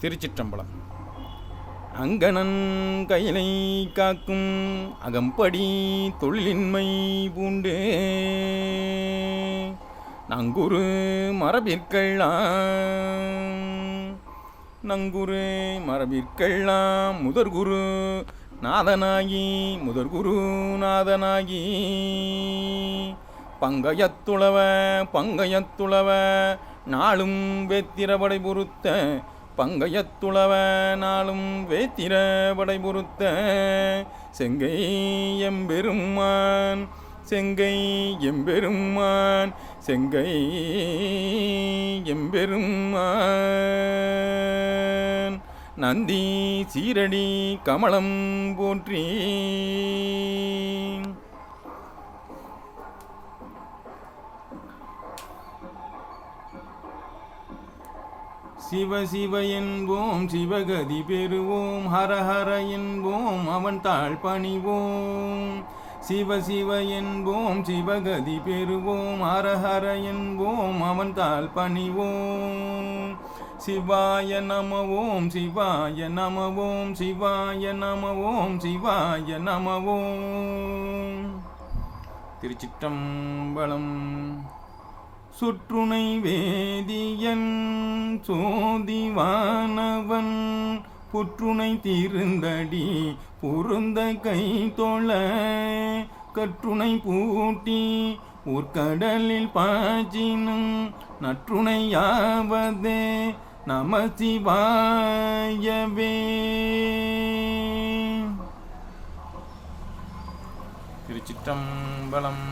திருச்சிற்றம்பலம். அங்கணன் கையிலை காக்கும் அகம்படி தொழிலின்மை பூண்டு. நங்குரு மரபிற்கெல்லாம் நங்குரு மரபிற்கெல்லாம் முதற்குரு நாதனாகி முதற்குரு நாதனாகி. பங்கயத்துளவ பங்கயத்துளவ நாளும் வெத்திரபடை பொறுத்த பங்கையத்துளவனாலும் நாளும் வேத்திரபடை பொறுத்த செங்கை எம்பெருமான் செங்கை எம்பெருமான் செங்கை எம்பெருமான். நந்தி சீரடி கமலம் போற்றி சிவ சிவ என்போம் சிவகதி பெறுவோம் ஹர ஹர என்போம் அவன் தாழ் பணிவோம். சிவ சிவ என்போம் சிவகதி பெறுவோம் ஹர ஹர என்போம் அவன் தாழ் பணிவோம். சிவாய நமவோம் சிவாய நமவோம் சிவாய நமவோம் சிவாய நமவோம். திருச்சிற்றம்பலம் சுற்றுனை வேதியன் சோதிவானவன் புற்றுனை தீர்ந்தடி பொருந்த கை தொழ கற்றுனை பூட்டி உற்கடலில் பாய்ச்சினும் நற்றுணையாவதே நம சிவாயவே திருச்சிற்றம்பலம்